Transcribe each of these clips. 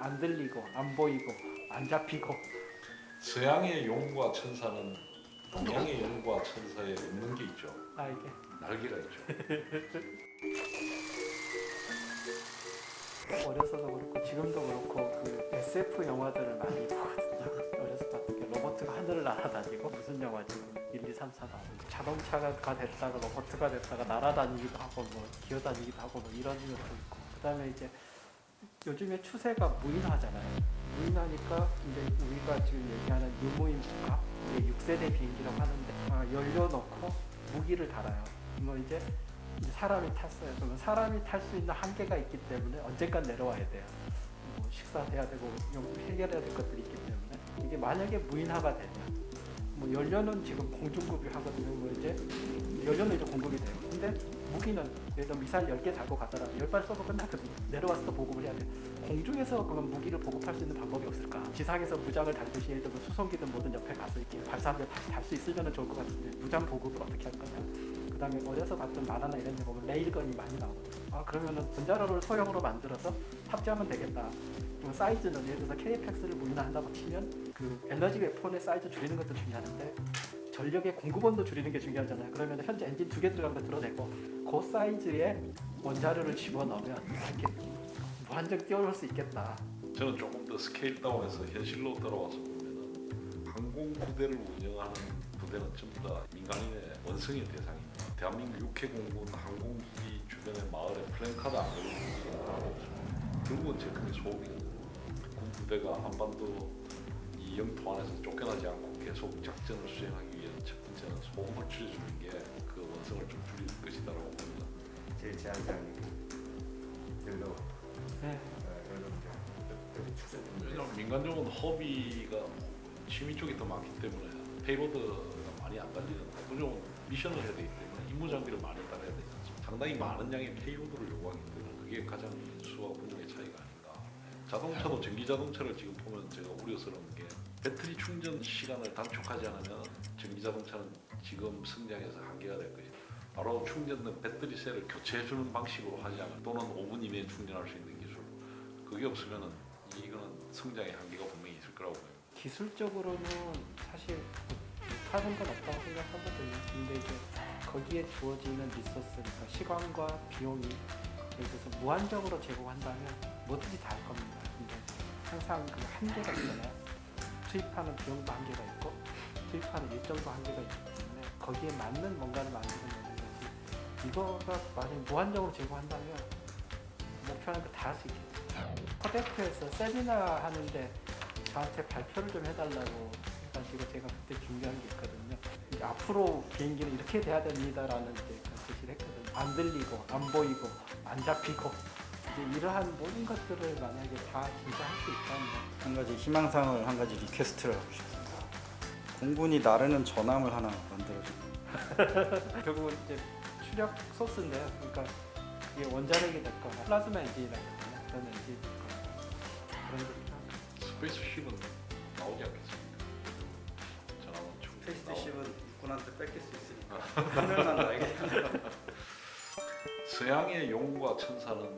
안 들리고 안 보이고 안 잡히고 서양의 용과 천사는 동양의 용과 천사에 없는 게 있죠. 아 이게 날개가 있죠. 어려서도 그렇고 지금도 그렇고 그 SF 영화들을 많이 보거든요. 어렸을 때 로버트가 하늘을 날아다니고 무슨 영화지? 1, 2, 3, 4 나오고 자동차가 됐다가 로버트가 됐다가 날아다니기도 하고 뭐 기어다니기도 하고 뭐 이런 것도 있고 그다음에 이제 요즘에 추세가 무인화잖아요. 무인화니까 이제 우리가 지금 얘기하는 유무인 국가 이게 6세대 비행기라고 하는데 아, 연료 넣고 무기를 달아요. 뭐 이제 이제 사람이 탔어요. 그러면 사람이 탈 수 있는 한계가 있기 때문에 언젠간 내려와야 돼요. 뭐 식사해야 되고 좀 해결해야 될 것들이 있기 때문에 이게 만약에 무인화가 되면 뭐 연료는 지금 공중급유 하거든요. 뭐 이제 연료는 이제 공급이 돼요. 근데 무기는 예를 들어 미사일 10개 달고 가더라도 10발 쏘고 끝나거든요. 내려와서 또 보급을 해야 돼. 공중에서 그러면 무기를 보급할 수 있는 방법이 없을까? 지상에서 무장을 달듯이 예를 들어 수송기든 뭐든 옆에 가서 이렇게 발사하면 다시 달 수 있으면 좋을 것 같은데 무장 보급을 어떻게 할 거냐? 그 다음에 어려서 봤던 만화나 이런 데 보면 레일건이 많이 나오거든요. 아 그러면은 전자로를 소형으로 만들어서 탑재하면 되겠다. 그럼 사이즈는 예를 들어서 KFX를 무인화한다고 치면 그 에너지 웨폰의 사이즈 줄이는 것도 중요한데 전력의 공급원도 줄이는 게 중요하잖아요. 그러면 현재 엔진 두 개 들어간 거 드러내고 그 사이즈의 원자료를 집어넣으면 이렇게 무한정 뛰어올 수 있겠다. 저는 조금 더 스케일 다운해서 현실로 돌아와서 보면은 항공 부대를 운영하는 부대는 전부 다 민간인의 원성의 대상입니다. 대한민국 육해공군 항공기 주변의 마을에 플랜 카드 안 걸리는 게 하나도 없습니다. 결국은 제 그게 소음이거든요. 군 부대가 한반도 이 영토 안에서 쫓겨나지 않고 계속 작전을 수행하기 위해서 첫 번째는 소음을 줄여주는 게 그 원성을 좀 줄일 것이다라고 봅니다. 제일 제한사항이 연료 네. 어. 여기 축소 문제. 왜냐면 민간적으로는 허비가 취미 쪽이 더 많기 때문에 페이로드가 많이 안 달리는데 그쪽은 미션을 해야 되기 때문에 임무 장비를 많이 상당히 많은 양의 페이로드를 요구하기 때문에 그게 가장 수와 분량의 차이가 아닌가. 자동차도 전기 자동차를 지금 보면 제가 우려스러운 게 배터리 충전 시간을 단축하지 않으면 전기 자동차는 지금 성장에서 한계가 될 것이다. 바로 충전된 배터리 셀을 교체해주는 방식으로 하지 않으면 또는 5분 이내에 충전할 수 있는 기술. 그게 없으면은 이거는 성장의 한계가 분명히 있을 거라고 봅니다. 기술적으로는 사실 못하는 건 없다고 생각하거든요. 근데 이제 거기에 주어지는 리소스, 그러니까 시간과 비용이 예를 들어서 무한적으로 제공한다면 뭐든지 다 할 겁니다. 근데 항상 그 한계가 있잖아요. 투입하는 비용도 한계가 있고 투입하는 일정도 한계가 있기 때문에 거기에 맞는 뭔가를 만들어 내는 거지. 이거가 만약 무한적으로 제공한다면 목표하는 거 다 할 수 있겠죠. 코데프에서 세미나 하는데 저한테 발표를 좀 해달라고 해가지고 제가 그때 준비한 게 있거든요. 앞으로 비행기는 이렇게 돼야 됩니다라는 이제 그런 제시를 했거든요. 안 들리고, 안 보이고, 안 잡히고 이제 이러한 모든 것들을 만약에 다 진짜 할 수 있다면 한 가지 희망사항을 한 가지 리퀘스트를 하고 싶습니다. 공군이 나르는 전함을 하나 만들어줘. 결국은 이제 추력 소스인데요. 그러니까 이게 원자력이 됐거나 플라즈마 엔진이라거나 그런 엔진이 됐거나 그런 게 필요합니다. 스페이스 쉽은 나오지 않겠습니까? 페이스십은 육군한테 뺏길 수 있으니까 한 명만 나에게. 서양의 용과 천사는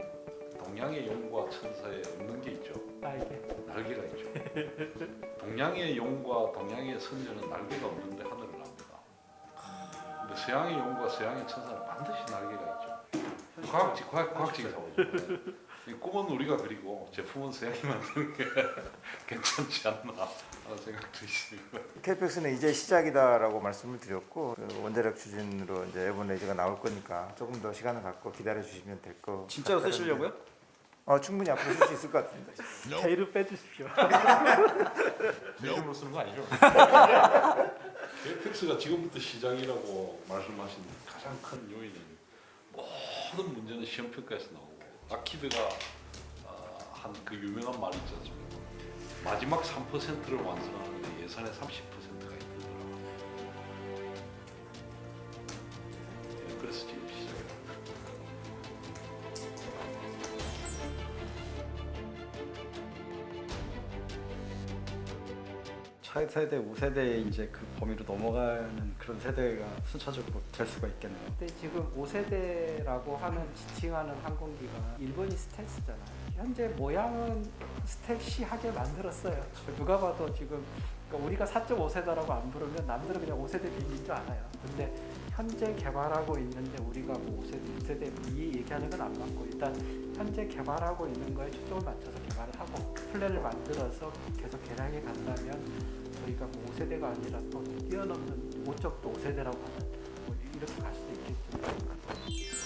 동양의 용과 천사에 없는 게 있죠. 아 이게 날개가 있죠. 동양의 용과 동양의 선녀는 날개가 없는데 하늘을 납니다. 근데 서양의 용과 서양의 천사는 반드시 날개가 있죠. 과학적 과학, 과학적인 사고죠. 이 꿈은 우리가 그리고 제품은 서양이 만드는 게 괜찮지 않나 하는 생각도 있습니다. KPX는 이제 시작이다라고 말씀을 드렸고 그 원자력 추진으로 이제 에본 레이저가 나올 거니까 조금 더 시간을 갖고 기다려 주시면 될 거. 진짜로 쓰시려고요? 어 충분히 앞으로 쓸 수 있을 것 같습니다. 제의를 빼주십시오. 이름으로 쓰는 거 아니죠? KPX가 지금부터 시작이라고 말씀하신 가장 큰 요인은 모든 문제는 시험 평가에서 나오고 아키드가 한그 유명한 말이 있지 않습니까? 마지막 3%를 완성하는데 예산의 30%가 있더라고요. 예, 그래서 지금 차세대 5세대의 이제 그 범위로 넘어가는 그런 세대가 순차적으로 될 수가 있겠네요. 근데 지금 5세대라고 하는 지칭하는 항공기가 일본이 스텔스잖아요. 현재 모양은 스텔시하게 만들었어요. 누가 봐도 지금 그러니까 우리가 4.5세대라고 안 부르면 남들은 그냥 5세대 비밀인 줄 알아요. 근데 현재 개발하고 있는데 우리가 뭐 5세대, 6세대 이 얘기하는 건 안 맞고 일단 현재 개발하고 있는 거에 초점을 맞춰서 개발을 하고 플랜을 만들어서 계속 개량해 간다면 저희가 뭐 5세대가 아니라 또 뛰어넘는 5적도 5세대라고 하는 뭐 이렇게 갈 수도 있겠죠.